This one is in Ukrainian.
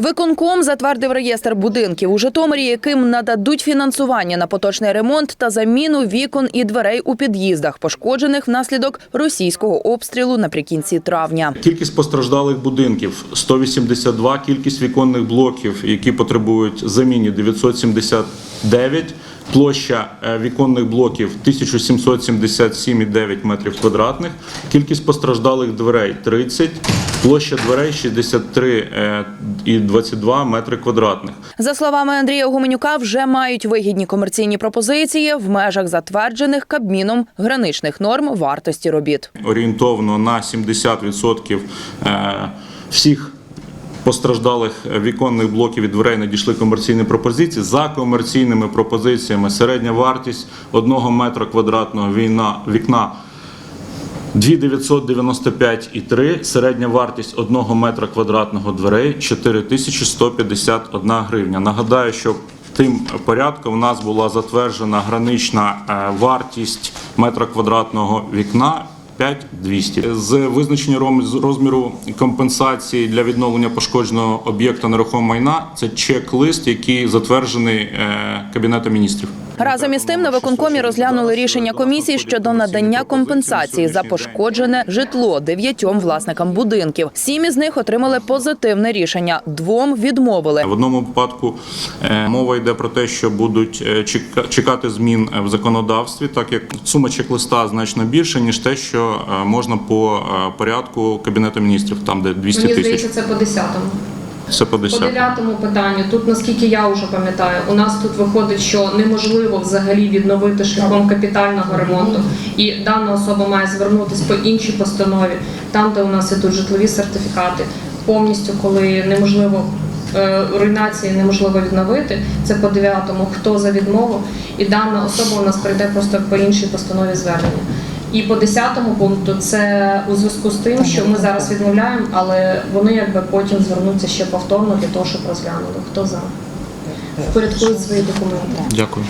Виконком затвердив реєстр будинків у Житомирі, яким нададуть фінансування на поточний ремонт та заміну вікон і дверей у під'їздах, пошкоджених внаслідок російського обстрілу наприкінці травня. Кількість постраждалих будинків 182, кількість віконних блоків, які потребують заміні 979, площа е, віконних блоків 1777,9 метрів квадратних, кількість постраждалих дверей 30, площа дверей 63,22 метри квадратних. За словами Андрія Гуменюка, вже мають вигідні комерційні пропозиції в межах затверджених Кабміном граничних норм вартості робіт. орієнтовно на 70% е, всіх постраждалих віконних блоків і дверей надійшли комерційні пропозиції. За комерційними пропозиціями середня вартість одного метра квадратного війна, вікна 2995,3, середня вартість одного метра квадратного дверей 4151 гривня. Нагадаю, що тим порядком у нас була затверджена гранична е, вартість метра квадратного вікна 5200. З визначення розміру компенсації для відновлення пошкодженого об'єкта нерухомого майна це чек-лист, який затверджений е, Кабінетом міністрів. Разом із тим на виконкомі розглянули рішення комісії щодо надання компенсації за пошкоджене житло дев'ятьом власникам будинків. Сім із них отримали позитивне рішення, двом відмовили. В одному випадку е, мова йде про те, що будуть е, чекати змін в законодавстві, так як сума чек-листа значно більша, ніж те, що е, можна по порядку Кабінету міністрів, там де 200 Мені тисяч. здається, це по 10-му. Все по По 10. 9-му питанню, тут наскільки я вже пам'ятаю, у нас тут виходить, що неможливо взагалі відновити шляхом капітального ремонту, і дана особа має звернутися по іншій постанові, там, де у нас ідуть житлові сертифікати, повністю, коли неможливо. е, Руйнації неможливо відновити, це по 9-му, хто за відмову, і дана особа у нас прийде просто по іншій постанові звернення. І по 10-му пункту це у зв'язку з тим, що ми зараз відмовляємо, але вони якби потім звернуться ще повторно для того, щоб розглянули. Хто за? Впорядкують свої документи. Дякую.